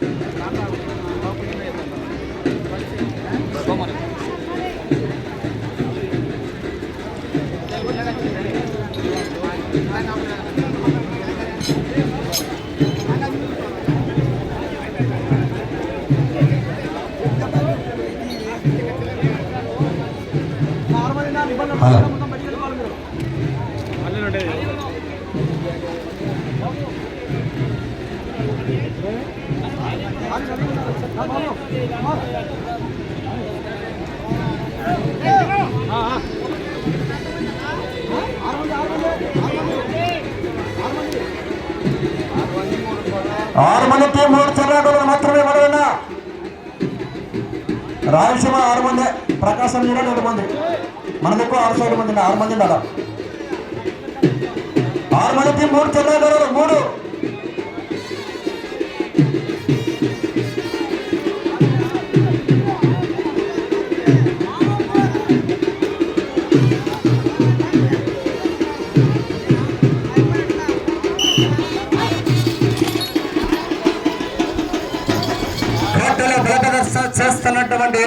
Gracias. ఆరు మందికి మూడు చర్యలు మాత్రమే పడవన్నా. రాయలసీమ ఆరు మంది ప్రకాశం జిల్లా ఏడు మంది. మన దగ్గర ఆరు సైడ్ మంది ఆరు మంది ఉండాలి? ఆరు మందికి మూడు చర్యలు మూడు.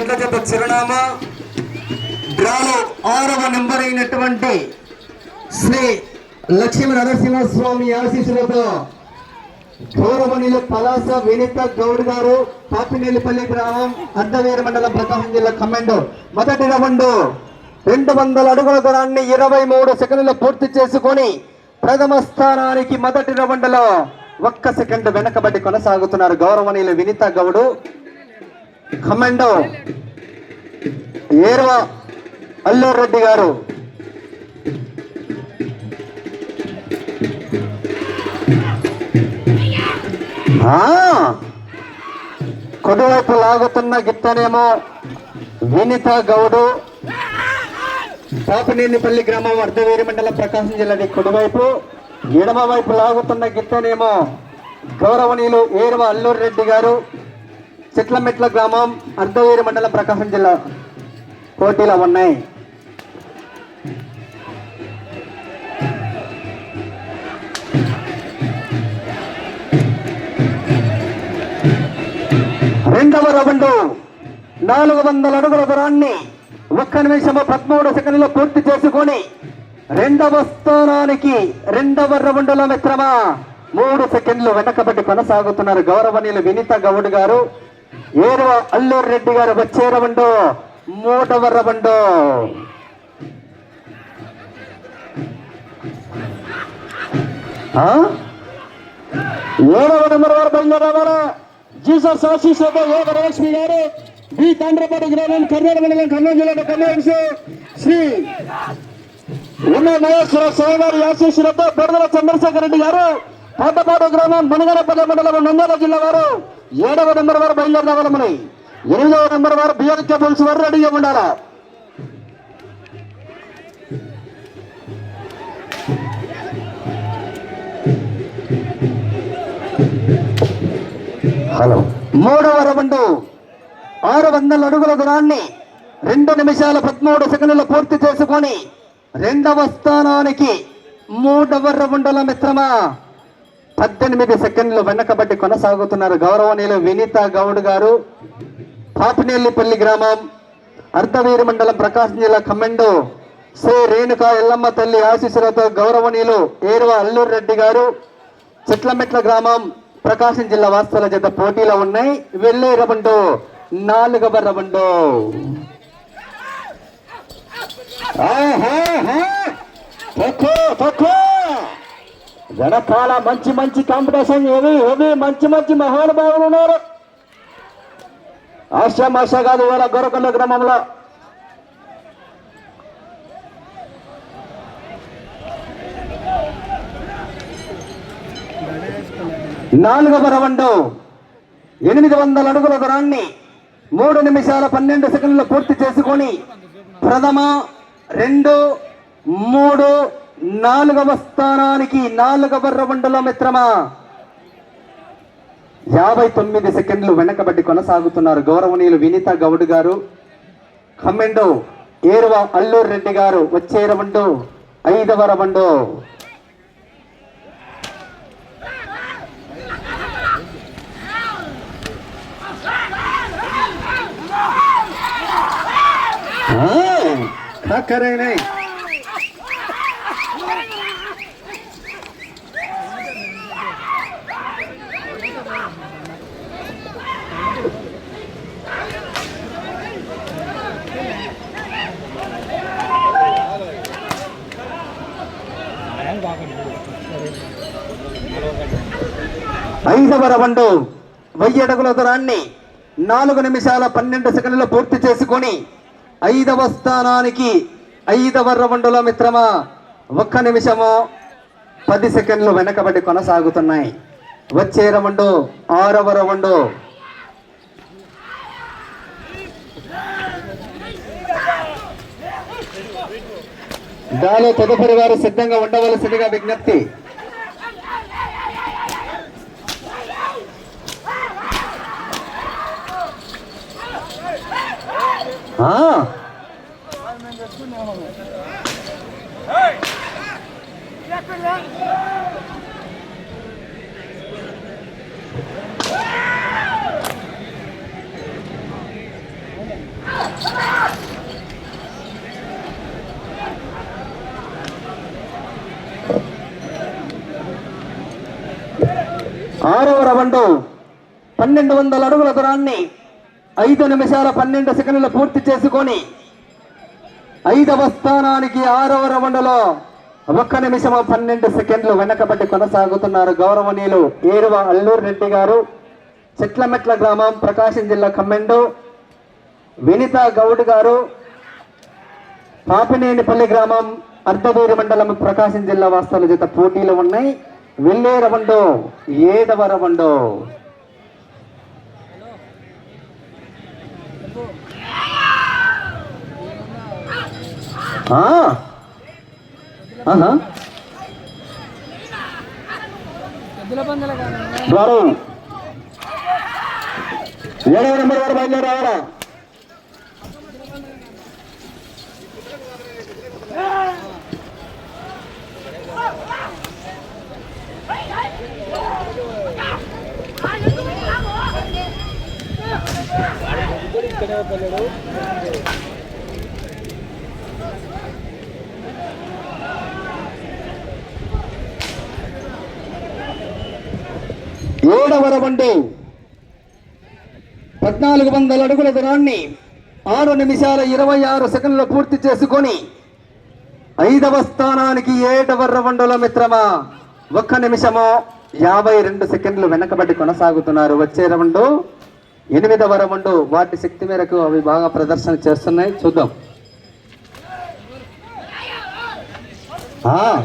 చేస్తున్నటువంటి ఎడ్ల జత చిరునామా. డ్రాలో ఆరవ నెంబర్ అయినటువంటి శ్రీ లక్ష్మీ నరసింహస్వామి ఆశీస్సులతో గౌరవనీయులు పలాస వినిత గౌడ్ గారు పాపినేలిపల్లి గ్రామం అర్ధవీర మండలం ప్రకాశం జిల్లా కమాండో మొదటి రౌండ్ రెండు వందల అడుగుల దూరాన్ని ఇరవై మూడు సెకండ్లు పూర్తి చేసుకొని ప్రథమ స్థానానికి మొదటి రౌండ్లో ఒక్క సెకండ్ వెనకబడి కొనసాగుతున్నారు గౌరవనీయులు వినిత గౌడు. కమాండో ఏర్వ అల్లూరు రెడ్డి గారు. ఆ, కుడివైపు లాగుతున్న గిత్తనేమో వినిత గౌడు. పాపనేనిపల్లి గ్రామం అర్ధవేరి మండలం ప్రకాశం జిల్లాది కుడివైపు ఎడమ వైపు లాగుతున్న గిత్తనేమో గౌరవనీయులు ఏరువ అల్లూరు రెడ్డి గారు. చిట్లమెట్ల గ్రామం అర్ధవేరి మండలం ప్రకాశం జిల్లా పోటీలో ఉన్నాయి. రెండవ రౌండ్ నాలుగు వందల అడుగుల దూరాన్ని ఒక్క నిమిషము పదమూడు సెకండ్లో పూర్తి చేసుకొని రెండవ స్థానానికి రెండవ రౌండ్లో మిత్రమా? మూడు సెకండ్లు వెనకబడి కొనసాగుతున్నారు గౌరవనీయులు వినీత గౌడ్ గారు. ఏడవ అల్లూరు రెడ్డి గారు వచ్చే రౌండ్ ఏడవ నెంబర్ వారు బయలుదేరావారా జీసస్ ఆశీస్సులతో ఏ వరలక్ష్మి గారు. బి తాండ్రపాటి గ్రామం కర్నూలు మండలం కర్నూలు జిల్లా కర్నూలు శ్రీ ఉన్న నాగేశ్వర స్వామి గారి ఆశీస్సులతో బొడదల చంద్రశేఖర్ రెడ్డి గారు. పాతపాడు గ్రామం మునగరపల్లి మండలం నంద్యాల జిల్లా వారు. ఏడవ నెంబర్ వారు బయలుదేరగలమని ఎనిమిదవ నెంబర్ వారు బియ్యం కేబుల్స్ వారు రెడీగా ఉండాలా? హలో. మూడవ రౌండ్ ఆరు వందల అడుగుల దూరాన్ని రెండు నిమిషాల పదమూడు సెకండ్లు పూర్తి చేసుకొని రెండవ స్థానానికి మూడవ రౌండ్ల మిత్రమా? పద్దెనిమిది సెకండ్లు వెనకబడి కొనసాగుతున్నారు గౌరవనీయులు వినీత గౌడ్ గారు పాపినేల్లిపల్లి గ్రామం అర్ధవీరి మండలం ప్రకాశం జిల్లా కమెండు శ్రీ రేణుక ఎల్లమ్మ తల్లి ఆశీస్సులతో గౌరవనీయులు ఏరువ అల్లూరు రెడ్డి గారు చెట్లమెట్ల గ్రామం ప్రకాశం జిల్లా వాస్తవాల చేత పోటీలో ఉన్నాయి. వెళ్ళే రబండు నాలుగవ రబండు వెనకాల మంచి మంచి కాంపిటీషన్ ఏవి ఏవి మంచి మంచి మహానుభావులు ఉన్నారు. ఆశామాష కాదు వాళ్ళ గొరకొండ గ్రామంలో. నాలుగవ రౌండ్ ఎనిమిది వందల అడుగుల దూరాన్ని మూడు నిమిషాల పన్నెండు సెకండ్లు పూర్తి చేసుకొని ప్రథమ రెండు మూడు నాలుగవ స్థానానికి నాలుగవ రౌండ్లో మిత్రమా? యాభై తొమ్మిది సెకండ్లు వెనకబడి కొనసాగుతున్నారు గౌరవనీయులు వినీత గౌడ్ గారు. కమ్మెండో ఏరువ అల్లూరు రెడ్డి గారు వచ్చే రవండు ఐదవ రవండు కరెక్ట్. ఐదవ వండు వెయ్యి అడుగుల దూరాన్ని నాలుగు నిమిషాల పన్నెండు సెకండ్లు పూర్తి చేసుకొని ఐదవ స్థానానికి ఐదవ రౌండులో మిత్రమా ఒక్క నిమిషము పది సెకండ్లు వెనకబడి కొనసాగుతున్నాయి. వచ్చే రౌండు ఆరవ రౌండు. దాలో తదుపరి వారు సిద్ధంగా ఉండవలసిందిగా విజ్ఞప్తి. ఆరవ రవండు పన్నెండు వందల అడుగుల దూరాన్ని ఐదు నిమిషాల పన్నెండు సెకండ్లు పూర్తి చేసుకొని ఐదవ స్థానానికి ఆరవ రౌండ్లో ఒక్క నిమిషం పన్నెండు సెకండ్లు వెనకబడి కొనసాగుతున్నారు గౌరవనీయులు ఏరువ అల్లూరు రెడ్డి గారు చెట్లమెట్ల గ్రామం ప్రకాశం జిల్లా కమ్మెండు వినిత గౌడ్ గారు పాపినేనిపల్లి గ్రామం అర్ధదూరి మండలం ప్రకాశం జిల్లా వాస్తవుల జత పోటీలు ఉన్నాయి. వెళ్ళే రవండు ఏడవ రవండు ఆ. ఏడవ నెంబర్ వారు బయలుదేరి రావాలా? ఏడవ రౌండు పద్నాలుగు వందల అడుగుల దూరాన్ని ఆరు నిమిషాల ఇరవై ఆరు సెకండ్లు పూర్తి చేసుకొని ఐదవ స్థానానికి ఏడవ రౌండుల మిత్రమా ఒక్క నిమిషము యాభై రెండు సెకండ్లు వెనకబడి కొనసాగుతున్నారు వచ్చే రవండు ఎనిమిదవ రవండు వాటి శక్తి మేరకు అవి బాగా ప్రదర్శన చేస్తున్నాయి. చూద్దాం. Huh?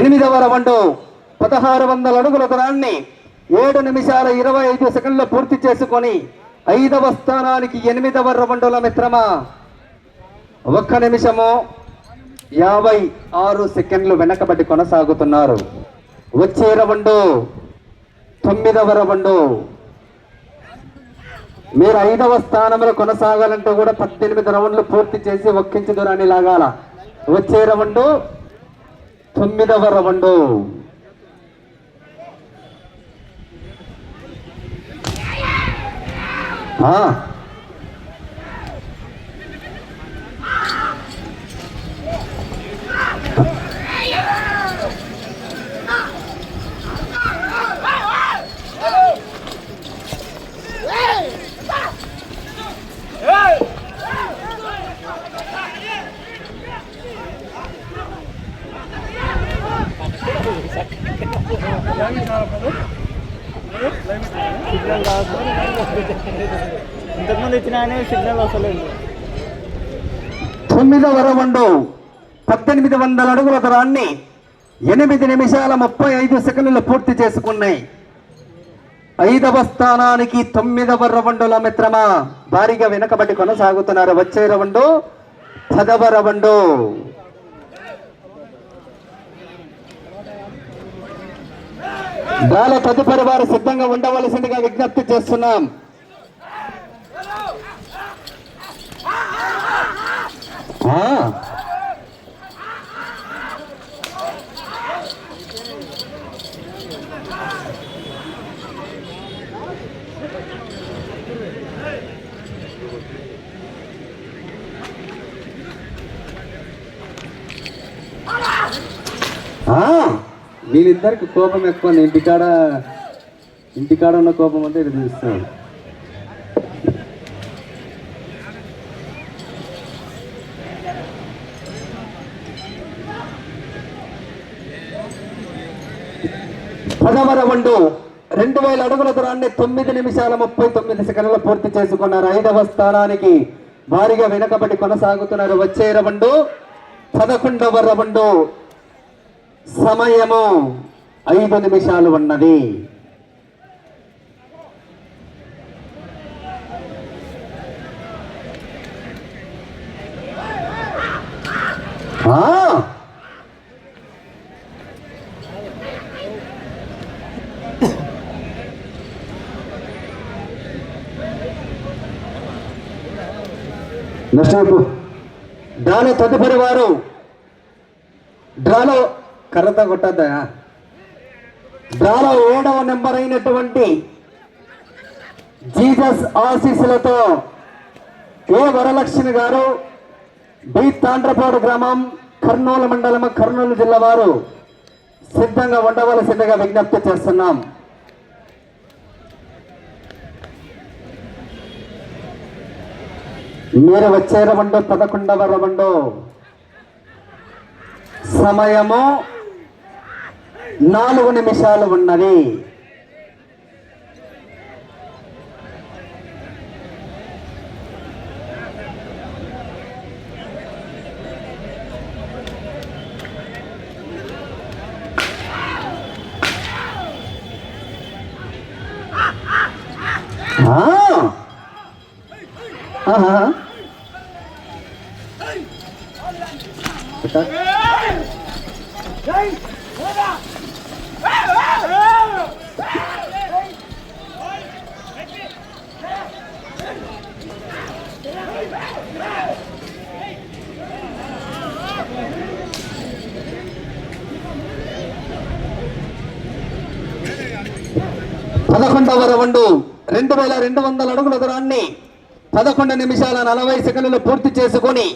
ఎనిమిదవ రౌండు పదహారు వందల అడుగుల దూరాన్ని ఏడు నిమిషాల ఇరవై ఐదు సెకండ్లు పూర్తి చేసుకొని ఐదవ స్థానానికి ఎనిమిదవ రౌండుల మిత్రమా. ఒక్క నిమిషము యాభై ఆరు సెకండ్లు వెనకబడి కొనసాగుతున్నారు. వచ్చే రవండు తొమ్మిదవ రౌండు. మీరు ఐదవ స్థానంలో కొనసాగాలంటే కూడా పద్దెనిమిది రౌండ్లు పూర్తి చేసి ఒక్కించి దూరాన్ని లాగాల. వచ్చే రవండు తొమ్మిదవ రౌండు ఆ. సిగ్నల్ రాదు ఇంతకుముందు ఇచ్చిన సిగ్నల్ వస్తలేదు తొమ్మిదవ రౌండు పద్దెనిమిది వందల అడుగుల దూరాన్ని ఎనిమిది నిమిషాల ముప్పై ఐదు సెకండ్లు పూర్తి చేసుకున్నాయి. ఐదవ స్థానానికి తొమ్మిదవ రవండుల మిత్రమా భారీగా వెనకబడి కొనసాగుతున్నారు. వచ్చే రవండు పదవ రవండు బాల తదుపరి వారు సిద్ధంగా ఉండవలసిందిగా విజ్ఞప్తి చేస్తున్నాం Ah! వీళ్ళిద్దరికి కోపం ఎక్కువ ఇంటికాడ ఇంటికాడ ఉన్న కోపం అంటే ఇది చూస్తున్నాడు పదవ రెండు వేల అడుగుల దూరాన్ని తొమ్మిది నిమిషాల ముప్పై తొమ్మిది సెకండ్లు పూర్తి చేసుకున్నారు. ఐదవ స్థానానికి భారీగా వెనకబడి కొనసాగుతున్నారు. వచ్చే రవండు పదకొండవ రవండు. సమయము ఐదు నిమిషాలు ఉన్నది. ఆ! దాని తదుపరి వారు కర్రతో కొట్టద్దా? డ్రాలో ఏడవ నెంబర్ అయినటువంటి జీజస్ ఆశీస్సులతో ఏ వరలక్ష్మి గారు బి తాండ్రపాడు గ్రామం కర్నూలు మండలం కర్నూలు జిల్లా వారు సిద్ధంగా ఉండవలసిందిగా విజ్ఞప్తి చేస్తున్నాం. మీరు వచ్చే రవండు పదకొండవ రవండు సమయము నాలుగు నిమిషాలు ఉన్నది ఆ. పదకొండవ రౌండు రెండు వేల రెండు వందల అడుగుల దూరాన్ని పదకొండు నిమిషాల నలభై సెకండ్లు పూర్తి చేసుకొని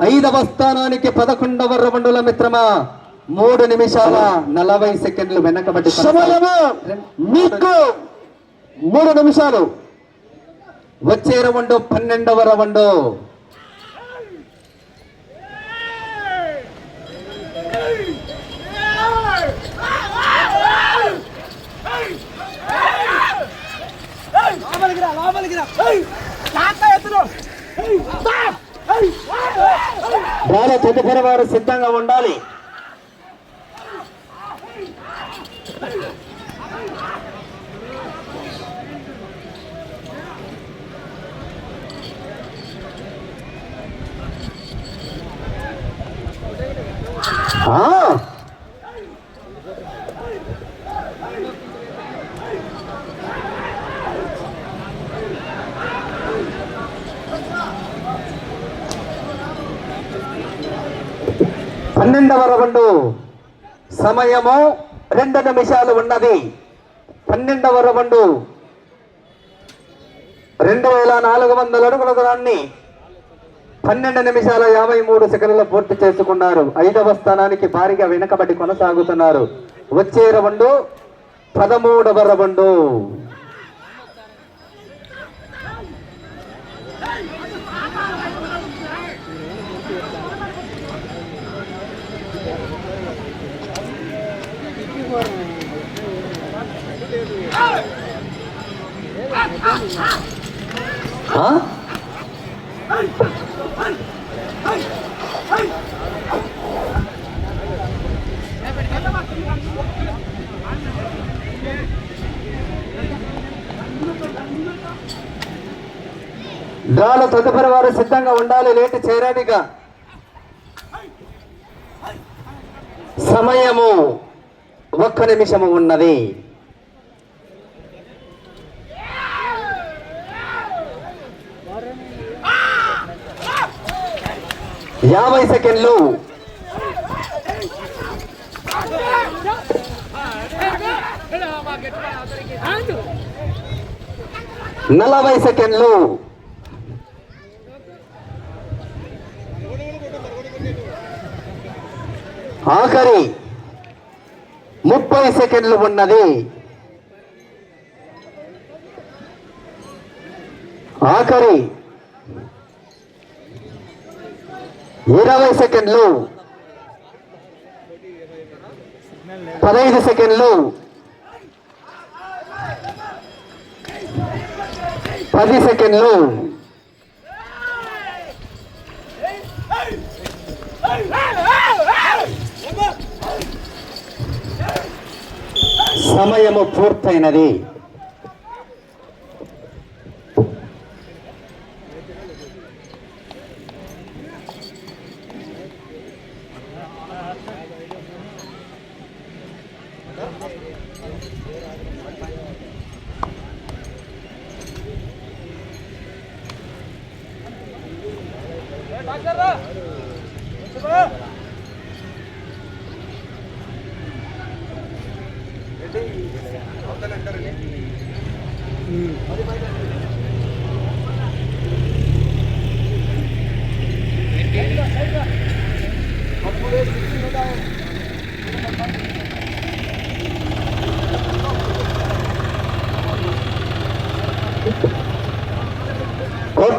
ఐదవ స్థానానికి పదకొండవ రౌండుల మిత్రమా మూడు నిమిషాల నలభై సెకండ్లు వెనకబడి మీకు మూడు నిమిషాలు. వచ్చే రౌండు పన్నెండవ రౌండు. లోపలికి రా లోపలికి రా బాల తదుపరి వారు సిద్ధంగా ఉండాలి. పన్నెండవ రౌండ్ సమయము రెండు నిమిషాలు ఉన్నది. పన్నెండవ రౌండ్ రెండు వేల నాలుగు వందల అడుగుల దూరాన్ని పన్నెండు నిమిషాల యాభై మూడు సెకండ్లు పూర్తి చేసుకున్నారు. ఐదవ స్థానానికి భారీగా వెనుకబడి కొనసాగుతున్నారు. వచ్చే రౌండు పదమూడవ రౌండు దాల తదుపరి వారు సిద్ధంగా ఉండాలి లేటు చేయరానిగా. సమయము ఒక్క నిమిషము ఉన్నది. యాభై సెకండ్లు. నలభై సెకండ్లు. ఆఖరి ముప్పై సెకండ్లు ఉన్నది. ఆఖరి ఇరవై సెకండ్లు. పదహైదు సెకండ్లు. పది సెకండ్లు. సమయము పూర్తయినది.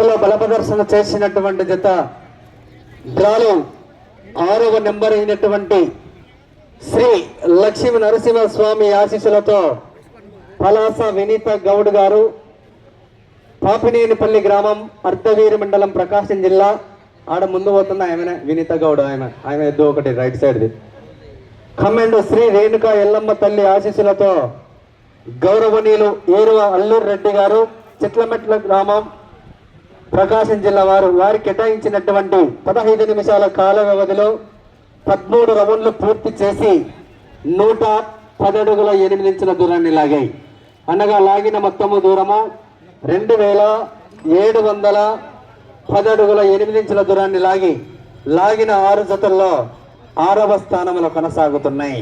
కోర్టులో బల ప్రదర్శన చేసినటువంటి జత డ్రాలో ఆరవ నెంబర్ అయినటువంటి శ్రీ లక్ష్మీ నరసింహ స్వామి ఆశీస్సులతో పలాస వినీత గౌడ్ గారు పాపినేనిపల్లి గ్రామం అర్ధవీరి మండలం ప్రకాశం జిల్లా. ఆడ ముందు పోతున్న ఆమె వినీత గౌడ్ ఆమె ఆమె ఎద్దు ఒకటి రైట్ సైడ్ది. ఖమ్మెండు శ్రీ రేణుక ఎల్లమ్మ తల్లి ఆశీస్సులతో గౌరవనీయులు ఏరువ అల్లూరు రెడ్డి గారు చిట్లమెట్ల గ్రామం ప్రకాశం జిల్లా వారు వారు కేటాయించినటువంటి పదహైదు నిమిషాల కాల వ్యవధిలో పదమూడు రౌండ్లు పూర్తి చేసి నూట పదడుగుల ఎనిమిది ఇంచుల దూరాన్ని లాగాయి. అనగా లాగిన మొత్తము దూరము రెండు వేల ఏడు వందల పదడుగుల ఎనిమిది ఇంచుల దూరాన్ని లాగి లాగిన ఆరు జతల్లో ఆరవ స్థానంలో కొనసాగుతున్నాయి.